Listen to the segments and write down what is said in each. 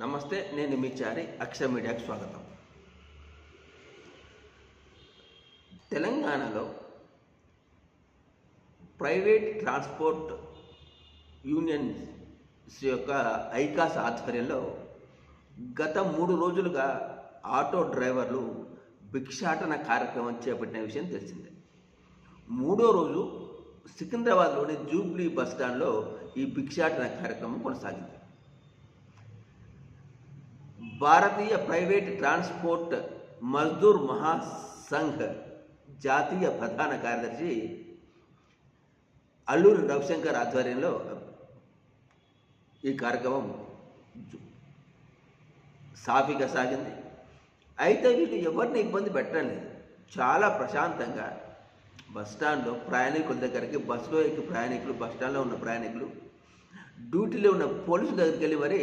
నమస్తే నేను మీ చారి అక్షయ మీడియాకు స్వాగతం. తెలంగాణలో ప్రైవేట్ ట్రాన్స్పోర్ట్ యూనియన్స్ యొక్క ఐకాస్ ఆధ్వర్యంలో గత మూడు రోజులుగా ఆటో డ్రైవర్లు భిక్షాటన కార్యక్రమం చేపట్టిన విషయం తెలిసిందే. మూడో రోజు సికింద్రాబాద్లోని జూబ్లీ బస్ స్టాండ్లో ఈ భిక్షాటన కార్యక్రమం కొనసాగింది. భారతీయ ప్రైవేట్ ట్రాన్స్పోర్ట్ మజ్దూర్ మహాసంఘ్ జాతీయ ప్రధాన కార్యదర్శి అల్లూరి రవిశంకర్ ఆధ్వర్యంలో ఈ కార్యక్రమం సాఫీగా సాగింది. అయితే వీళ్ళు ఎవరిని ఇబ్బంది పెట్టడం లేదు చాలా ప్రశాంతంగా బస్ స్టాండ్లో ప్రయాణికుల దగ్గరికి బస్సులో ఎక్కి ప్రయాణికులు బస్ స్టాండ్లో ఉన్న ప్రయాణికులు డ్యూటీలో ఉన్న పోలీసుల దగ్గరికి వెళ్ళి మరీ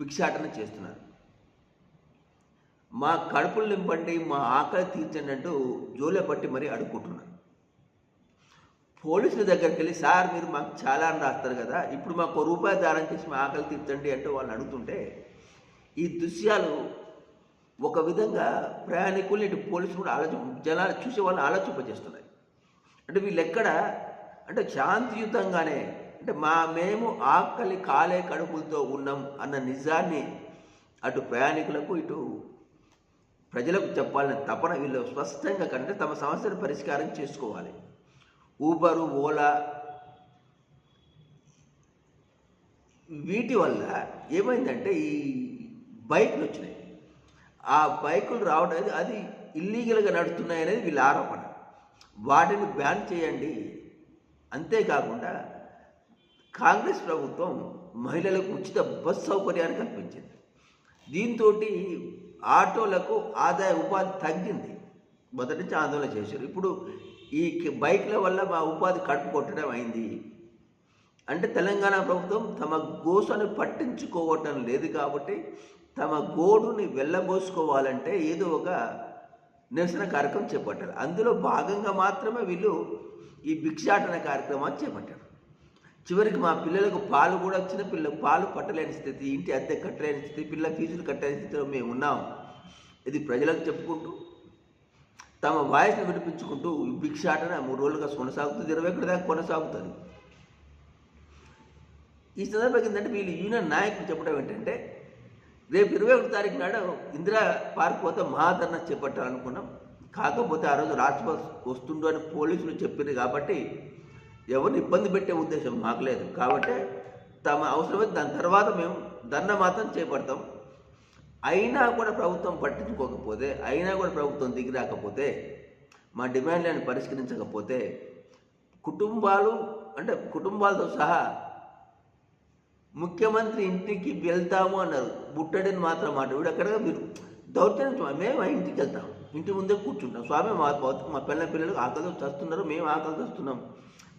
భిక్షాటన చేస్తున్నారు. మా కడుపులు నింపండి మా ఆకలి తీర్చండి అంటూ జోలే పట్టి మరీ అడుక్కుంటున్నారు. పోలీసుల దగ్గరికి వెళ్ళి సార్ మీరు మాకు చాలా అని రాస్తారు కదా ఇప్పుడు మాకు రూపాయి దారం చేసి మా ఆకలి తీర్చండి అంటూ వాళ్ళని అడుగుతుంటే ఈ దృశ్యాలు ఒక విధంగా ప్రయాణికులు ఇటు పోలీసులు కూడా ఆలోచన జనాలు చూసే వాళ్ళని ఆలోచింపజేస్తున్నాయి. అంటే వీళ్ళు ఎక్కడ అంటే శాంతియుతంగానే అంటే మా మేము ఆకలి కాలే కడుపులతో ఉన్నాం అన్న నిజాన్ని అటు ప్రయాణికులకు ఇటు ప్రజలకు చెప్పాలని తపన వీళ్ళు స్పష్టంగా కంటే తమ సమస్యను పరిష్కారం చేసుకోవాలి. ఊబరు ఓలా వీటి వల్ల ఏమైందంటే ఈ బైకులు వచ్చినాయి. ఆ బైకులు రావడం అనేది అది ఇల్లీగల్గా నడుస్తున్నాయి అనేది వీళ్ళ ఆరోపణ. వాటిని బ్యాన్ చేయండి. అంతేకాకుండా కాంగ్రెస్ ప్రభుత్వం మహిళలకు ఉచిత బస్ సౌకర్యాన్ని కల్పించింది. దీంతో ఆటోలకు ఆదాయ ఉపాధి తగ్గింది. మొదటి నుంచి ఆందోళన చేశారు. ఇప్పుడు ఈ బైక్ల వల్ల మా ఉపాధి కడుపు కొట్టడం అయింది. అంటే తెలంగాణ ప్రభుత్వం తమ గోసను పట్టించుకోవటం లేదు కాబట్టి తమ గోడుని వెళ్ళబోసుకోవాలంటే ఏదో ఒక నిరసన కార్యక్రమం చేపట్టారు. అందులో భాగంగా మాత్రమే వీళ్ళు ఈ భిక్షాటన కార్యక్రమాన్ని చేపట్టారు. చివరికి మా పిల్లలకు పాలు కూడా వచ్చిన పిల్లలకు పాలు పట్టలేని స్థితి ఇంటి అద్దె కట్టలేని స్థితి పిల్ల ఫీజులు కట్టలేని స్థితిలో మేము ఉన్నాం. ఇది ప్రజలకు చెప్పుకుంటూ తమ వాయిస్ని వినిపించుకుంటూ భిక్ష భిక్షాటన మూడు రోజులుగా కొనసాగుతుంది ఇరవై ఒకటి దాకా కొనసాగుతుంది. ఈ సందర్భంగా ఏంటంటే వీళ్ళు యూనియన్ నాయకులు చెప్పడం ఏంటంటే రేపు ఇరవై ఒకటి తారీఖు నాడు ఇందిరా పార్క్ పోతే మహాధరణ చేపట్టాలనుకున్నాం. కాకపోతే ఆ రోజు రాజ్భవన్ వస్తుండో అని పోలీసులు చెప్పింది కాబట్టి ఎవరిని ఇబ్బంది పెట్టే ఉద్దేశం మాకు లేదు. కాబట్టి తమ అవసరమైతే దాని తర్వాత మేము దండ మాత్రం చేపడతాం. అయినా కూడా ప్రభుత్వం పట్టించుకోకపోతే అయినా కూడా ప్రభుత్వం దిగి రాకపోతే మా డిమాండ్లను పరిష్కరించకపోతే కుటుంబాలు అంటే కుటుంబాలతో సహా ముఖ్యమంత్రి ఇంటికి వెళ్తాము అన్నారు. బుట్టడిని మాత్రం మాట. వీడు అక్కడ మీరు దౌర్జన్యం మేము ఇంటికి వెళ్తాం. ఇంటి ముందే కూర్చుంటాం. స్వామి మా మా పిల్లల పిల్లలు ఆకలితో చస్తున్నారు మేము ఆకలి చస్తున్నాం.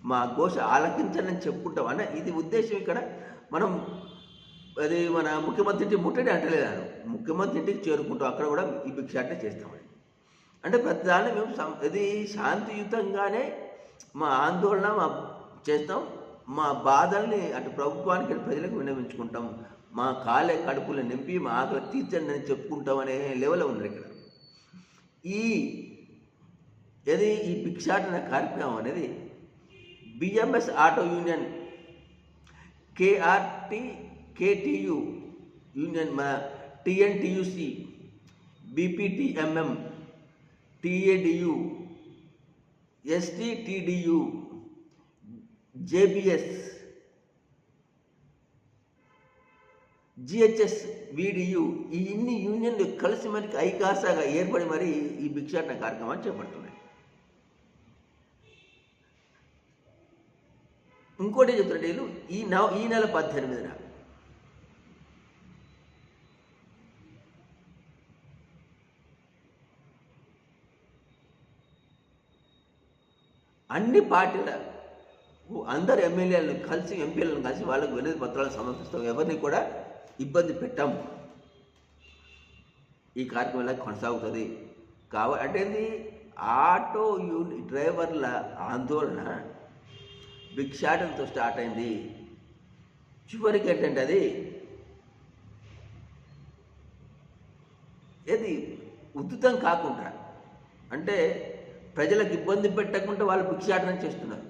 మా ఘోష ఆలకించని చెప్పుకుంటాం. అంటే ఇది ఉద్దేశం ఇక్కడ మనం అది మన ముఖ్యమంత్రి ఇంటికి ముట్టడి అంటలేదాను ముఖ్యమంత్రి ఇంటికి చేరుకుంటాం. అక్కడ కూడా ఈ భిక్షాటన చేస్తామని అంటే ప్రతిదాన్ని మేము ఇది శాంతియుతంగానే మా ఆందోళన మా చేస్తాం. మా బాధల్ని అటు ప్రభుత్వానికి ప్రజలకు విన్నవించుకుంటాం. మా కాలే కడుపులు నింపి మా ఆకలి తీర్చండి అని చెప్పుకుంటాం అనే లెవెల్లో ఉంది ఇక్కడ. ఈ ఇది ఈ భిక్షాటన కార్యక్రమం అనేది BMS auto union KRT KTU union మా టిఎన్టీయుసి బీపీటీఎంఎం టిఏడియు ఎస్టిటిడియు జేబిఎస్ జిహెచ్ఎస్ విడియు ఈ ఇన్ని యూనియన్లు కలిసి మనకి ఐకాసాగా ఏర్పడి మరి ఈ భిక్షాటన కార్యక్రమాన్ని చేపడుతున్నాయి. ఇంకోటి చెప్తున్నట్టు నేను ఈ నవ ఈ నెల పద్దెనిమిదిన. అన్ని పార్టీల అందరు ఎమ్మెల్యేలను కలిసి ఎంపీలను కలిసి వాళ్ళకు వినతి పత్రాలు సమర్పిస్తాం. ఎవరిని కూడా ఇబ్బంది పెట్టాం. ఈ కార్యక్రమం ఇలా కొనసాగుతుంది? కావ అంటే ఆటో యూని డ్రైవర్ల ఆందోళన భిక్షాటనతో స్టార్ట్ అయింది. చివరికి ఏంటంటే అది ఏది ఉద్దుతం కాకుండా అంటే ప్రజలకు ఇబ్బంది పెట్టకుండా వాళ్ళు భిక్షాటనం చేస్తున్నారు.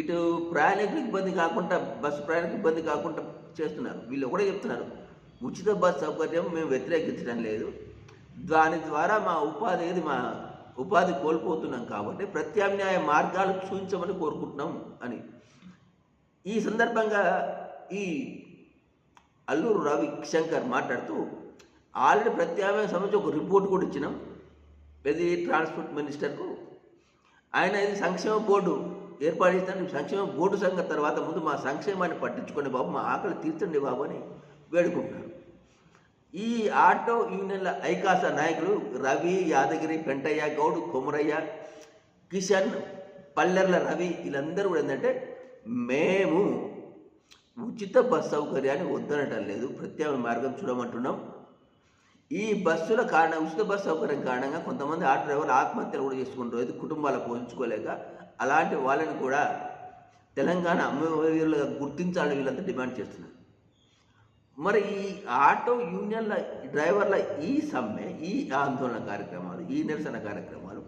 ఇటు ప్రయాణికులకు ఇబ్బంది కాకుండా బస్సు ప్రయాణికులకు ఇబ్బంది కాకుండా చేస్తున్నారు. వీళ్ళు కూడా చెప్తున్నారు ఉచిత బస్సు సౌకర్యం మేము వ్యతిరేకించడం లేదు. దాని ద్వారా మా ఉపాధి మా ఉపాధి కోల్పోతున్నాం కాబట్టి ప్రత్యామ్నాయ మార్గాలు చూపించమని కోరుకుంటున్నాం అని. ఈ సందర్భంగా ఈ అల్లూరు రవి శంకర్ మాట్లాడుతూ ఆల్రెడీ ప్రత్యామ్నాయ సంబంధించి ఒక రిపోర్ట్ కూడా ఇచ్చినాం ఇది ట్రాన్స్పోర్ట్ మినిస్టర్కు. ఆయన ఇది సంక్షేమ బోర్డు ఏర్పాటు చేస్తాను సంక్షేమ బోర్డు సంఘం తర్వాత ముందు మా సంక్షేమాన్ని పట్టించుకోండి బాబు మా ఆకలి తీర్చండి బాబు అని వేడుకుంటున్నారు. ఈ ఆటో యూనియన్ల ఐకాస నాయకులు రవి యాదగిరి పెంటయ్య గౌడ్ కొమరయ్య కిషన్ పల్లెర్ల రవి వీళ్ళందరూ కూడా ఏంటంటే మేము ఉచిత బస్ సౌకర్యాన్ని వద్దనటం లేదు ప్రత్యామ్నాయ మార్గం చూడమంటున్నాం. ఈ బస్సుల కారణం ఉచిత బస్సు సౌకర్యం కారణంగా కొంతమంది ఆటో డ్రైవర్లు ఆత్మహత్యలు కూడా చేసుకుంటారు ఇది కుటుంబాలు పోల్చుకోలేక అలాంటి వాళ్ళని కూడా తెలంగాణ అమ్మవీరులుగా గుర్తించాలని వీళ్ళంతా డిమాండ్ చేస్తున్నారు. మరి ఈ ఆటో యూనియన్ల డ్రైవర్ల ఈ సమ్మె ఈ ఆందోళన కార్యక్రమాలు ఈ నిరసన కార్యక్రమాలు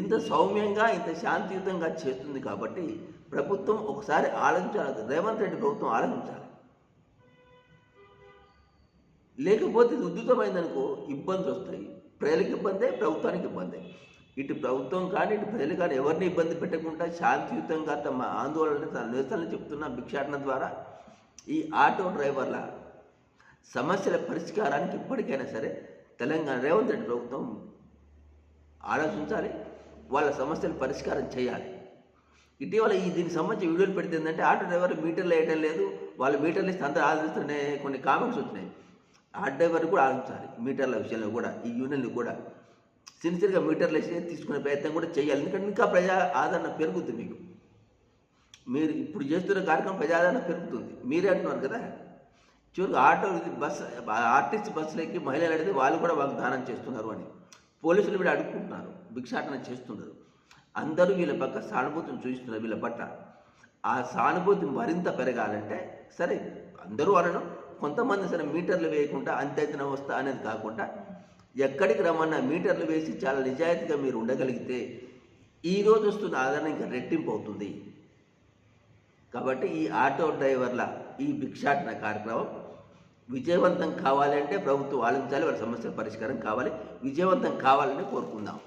ఇంత సౌమ్యంగా ఇంత శాంతియుతంగా చేస్తుంది కాబట్టి ప్రభుత్వం ఒకసారి ఆలోచించాలి. రేవంత్ రెడ్డి ప్రభుత్వం ఆలోచించాలి. లేకపోతే ఇది ఉద్ధృతమైందనుకో ఇబ్బందులు వస్తాయి. ప్రజలకు ఇబ్బందే ప్రభుత్వానికి ఇబ్బందే. ఇటు ప్రభుత్వం కానీ ఇటు ప్రజలు కానీ ఎవరిని ఇబ్బంది పెట్టకుండా శాంతియుతంగా తమ ఆందోళన తన నిరసనలు చెప్తున్న భిక్షాటన ద్వారా ఈ ఆటో డ్రైవర్ల సమస్యల పరిష్కారానికి ఇప్పటికైనా సరే తెలంగాణ రేవంత్ రెడ్డి ప్రభుత్వం ఆలోచించాలి వాళ్ళ సమస్యలు పరిష్కారం చేయాలి. ఇటీవల ఈ దీనికి సంబంధించి వీడియోలు పెడితే ఏంటంటే ఆటో డ్రైవర్ మీటర్లు వేయడం లేదు వాళ్ళు మీటర్లు ఇస్తే అందరూ ఆలోచిస్తుండే కొన్ని కామెంట్స్ వచ్చినాయి. ఆటో డ్రైవర్ కూడా ఆలోచించాలి మీటర్ల విషయంలో కూడా ఈ యూనియన్లు కూడా. సిన్సియర్గా మీటర్లు వేసి తీసుకునే ప్రయత్నం కూడా చేయాలి. ఎందుకంటే ఇంకా ప్రజా ఆదరణ పెరుగుతుంది మీకు. మీరు ఇప్పుడు చేస్తున్న కార్యక్రమం ప్రజాదరణ పెరుగుతుంది. మీరే అంటున్నారు కదా. చివరికి ఆటో ఇది బస్ ఆర్టీసీ బస్సులకి మహిళలు అడిగితే వాళ్ళు కూడా వాగ్దానం చేస్తున్నారు అని. పోలీసులు కూడా అడుక్కుంటున్నారు. భిక్షాటన చేస్తున్నారు. అందరూ వీళ్ళ పక్క సానుభూతిని చూపిస్తున్నారు వీళ్ళ పట్ల. ఆ సానుభూతి మరింత పెరగాలంటే సరే అందరూ అనడం కొంతమంది సరే మీటర్లు వేయకుండా అంత్యతన వస్తా అనేది కాకుండా ఎక్కడికి రమ్మన్నా మీటర్లు వేసి చాలా నిజాయితీగా మీరు ఉండగలిగితే ఈ రోజు వస్తున్న ఆదరణ ఇంకా రెట్టింపు అవుతుంది. కాబట్టి ఈ ఆటో డ్రైవర్ల ఈ భిక్షాటన కార్యక్రమం విజయవంతం కావాలంటే ప్రభుత్వం ఆలోచించాలి వాళ్ళ సమస్యల పరిష్కారం కావాలి విజయవంతం కావాలని కోరుకుందాం.